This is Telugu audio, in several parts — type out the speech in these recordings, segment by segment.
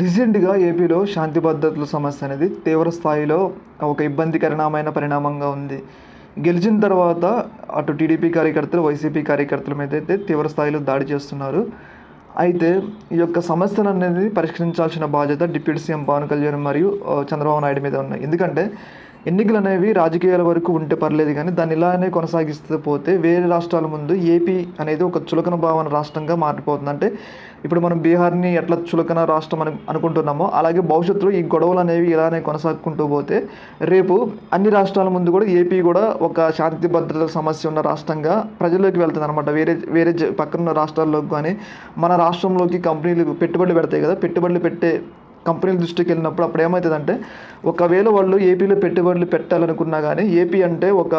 రీసెంట్గా ఏపీలో శాంతి భద్రతల సమస్య అనేది తీవ్ర స్థాయిలో ఒక ఇబ్బందికరమైన పరిణామంగా ఉంది. గెలిచిన తర్వాత అటు టీడీపీ కార్యకర్తలు వైసీపీ కార్యకర్తల మీద అయితే తీవ్ర స్థాయిలో దాడి చేస్తున్నారు. అయితే ఈ యొక్క సమస్యను అనేది పరిష్కరించాల్సిన బాధ్యత డిప్యూటీ సీఎం పవన్ కళ్యాణ్ మరియు చంద్రబాబు నాయుడు మీద ఉన్నాయి. ఎందుకంటే ఎన్నికలు అనేవి రాజకీయాల వరకు ఉంటే పర్లేదు కానీ దాన్ని ఇలానే కొనసాగిస్తూ పోతే వేరే రాష్ట్రాల ముందు ఏపీ అనేది ఒక చులకన భావన రాష్ట్రంగా మారిపోతుంది. అంటే ఇప్పుడు మనం బీహార్ని ఎట్లా చులకన రాష్ట్రం అని అనుకుంటున్నామో అలాగే భవిష్యత్తులో ఈ గొడవలు అనేవి ఇలానే కొనసాగుకుంటూ పోతే రేపు అన్ని రాష్ట్రాల ముందు కూడా ఏపీ కూడా ఒక శాంతి భద్రత సమస్య ఉన్న రాష్ట్రంగా ప్రజల్లోకి వెళ్తుంది అనమాట వేరే వేరే జ- పక్కన రాష్ట్రాల్లోకి కానీ మన రాష్ట్రంలోకి కంపెనీలు పెట్టుబడులు పెడతాయి కదా పెట్టుబడులు పెట్టే కంపెనీల దృష్టికి వెళ్ళినప్పుడు అప్పుడు ఏమవుతుందంటే ఒకవేళ వాళ్ళు ఏపీలో పెట్టుబడులు పెట్టాలనుకున్నా కానీ ఏపీ అంటే ఒక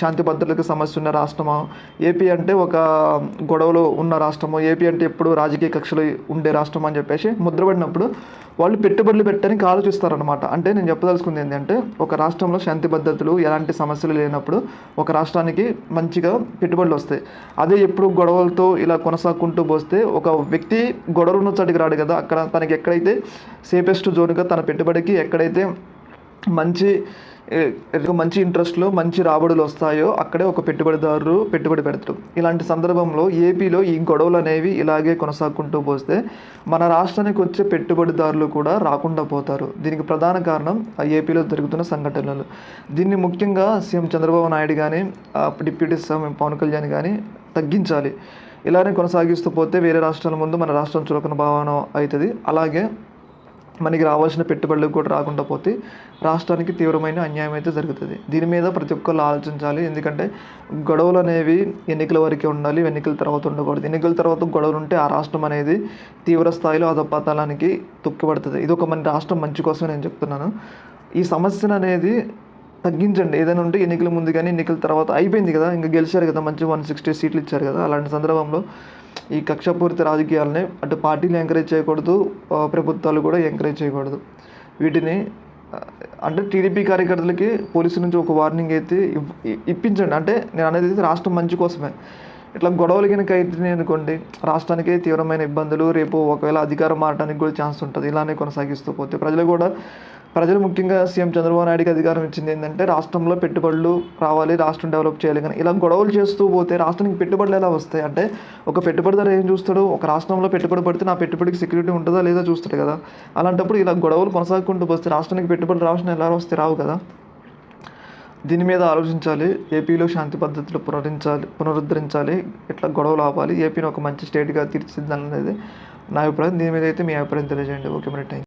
శాంతి భద్రతలకు సమస్య ఉన్న రాష్ట్రమా? ఏపీ అంటే ఒక గొడవలో ఉన్న రాష్ట్రము? ఏపీ అంటే ఎప్పుడు రాజకీయ కక్షలు ఉండే రాష్ట్రం అని చెప్పేసి ముద్రపడినప్పుడు వాళ్ళు పెట్టుబడులు పెట్టడానికి ఆలోచిస్తారనమాట అంటే నేను చెప్పదలుచుకుంది ఏంటంటే ఒక రాష్ట్రంలో శాంతి భద్రతలు ఎలాంటి సమస్యలు లేనప్పుడు ఒక రాష్ట్రానికి మంచిగా పెట్టుబడులు వస్తాయి. అదే ఎప్పుడు గొడవలతో ఇలా కొనసాగుకుంటూ పోస్తే ఒక వ్యక్తి గొడవలు ఉన్న చోటికి రాడు కదా అక్కడ తనకి ఎక్కడైతే సేఫెస్ట్ జోన్గా తన పెట్టుబడికి ఎక్కడైతే మంచి మంచి ఇంట్రెస్ట్లో మంచి రాబడులు వస్తాయో అక్కడే ఒక పెట్టుబడిదారు పెట్టుబడి పెడతారు ఇలాంటి సందర్భంలో ఏపీలో ఈ గొడవలు అనేవి ఇలాగే కొనసాగుకుంటూ పోస్తే మన రాష్ట్రానికి వచ్చే పెట్టుబడిదారులు కూడా రాకుండా పోతారు. దీనికి ప్రధాన కారణం ఆ ఏపీలో జరుగుతున్న సంఘటనలు. దీన్ని ముఖ్యంగా సీఎం చంద్రబాబు నాయుడు కానీ డిప్యూటీ సీఎం పవన్ కళ్యాణ్ కానీ తగ్గించాలి. ఇలానే కొనసాగిస్తూ పోతే వేరే రాష్ట్రాల ముందు మన రాష్ట్రం చులకన భావన అవుతుంది. అలాగే మనకి రావాల్సిన పెట్టుబడులు కూడా రాకుండా పోతే రాష్ట్రానికి తీవ్రమైన అన్యాయం అయితే జరుగుతుంది. దీని మీద ప్రతి ఒక్కళ్ళు ఆలోచించాలి. ఎందుకంటే గొడవలు అనేవి ఎన్నికల వరకే ఉండాలి ఎన్నికల తర్వాత ఉండకూడదు. ఎన్నికల తర్వాత గొడవలు ఉంటే ఆ రాష్ట్రం అనేది తీవ్ర స్థాయిలో అధపతనానికి తొక్కిపడుతుంది ఇది ఒక మన రాష్ట్రం మంచి కోసం నేను చెప్తున్నాను. ఈ సమస్యను అనేది తగ్గించండి. ఏదైనా ఉంటే ఎన్నికల ముందు కానీ ఎన్నికల తర్వాత అయిపోయింది కదా. ఇంకా గెలిచారు కదా. మంచి వన్ సిక్స్టీ సీట్లు ఇచ్చారు కదా. అలాంటి సందర్భంలో ఈ కక్షపూరిత రాజకీయాలని అటు పార్టీలు ఎంకరేజ్ చేయకూడదు ప్రభుత్వాలు కూడా ఎంకరేజ్ చేయకూడదు. వీటిని అంటే టీడీపీ కార్యకర్తలకి పోలీసు నుంచి ఒక వార్నింగ్ అయితే ఇ- ఇప్పించండి. అంటే నేను అనేది రాష్ట్రం మంచి కోసమే. ఇట్లా గొడవలు కనుక అయితే అనుకోండి రాష్ట్రానికి తీవ్రమైన ఇబ్బందులు రేపు ఒకవేళ అధికారం మారడానికి కూడా ఛాన్స్ ఉంటుంది. ఇలానే కొనసాగిస్తూ పోతే ప్రజలు కూడా ప్రజలు ముఖ్యంగా సీఎం చంద్రబాబు నాయుడుకి అధికారం ఇచ్చింది ఏంటంటే రాష్ట్రంలో పెట్టుబడులు రావాలి రాష్ట్రం డెవలప్ చేయాలి. కానీ ఇలా గొడవలు చేస్తూ పోతే రాష్ట్రానికి పెట్టుబడులు ఎలా వస్తాయి? అంటే ఒక పెట్టుబడిదారు ఏం చూస్తాడు? ఒక రాష్ట్రంలో పెట్టుబడి పడితే నా పెట్టుబడికి సెక్యూరిటీ ఉంటుందా లేదా చూస్తాడు కదా. అలాంటప్పుడు ఇలా గొడవలు కొనసాగుకుంటూ వస్తే రాష్ట్రానికి పెట్టుబడులు రావాల్సిన ఎలా వస్తే రావు కదా. దీని మీద ఆలోచించాలి. ఏపీలో శాంతి పద్ధతులు పునరించాలి పునరుద్ధరించాలి. ఇట్లా గొడవలు ఆపాలి? ఏపీని ఒక మంచి స్టేట్గా తీర్చిదిద్దాలనేది నా అభిప్రాయం. దీని మీద అయితే మీ అభిప్రాయం తెలియజేయండి. ఓకే మరి థ్యాంక్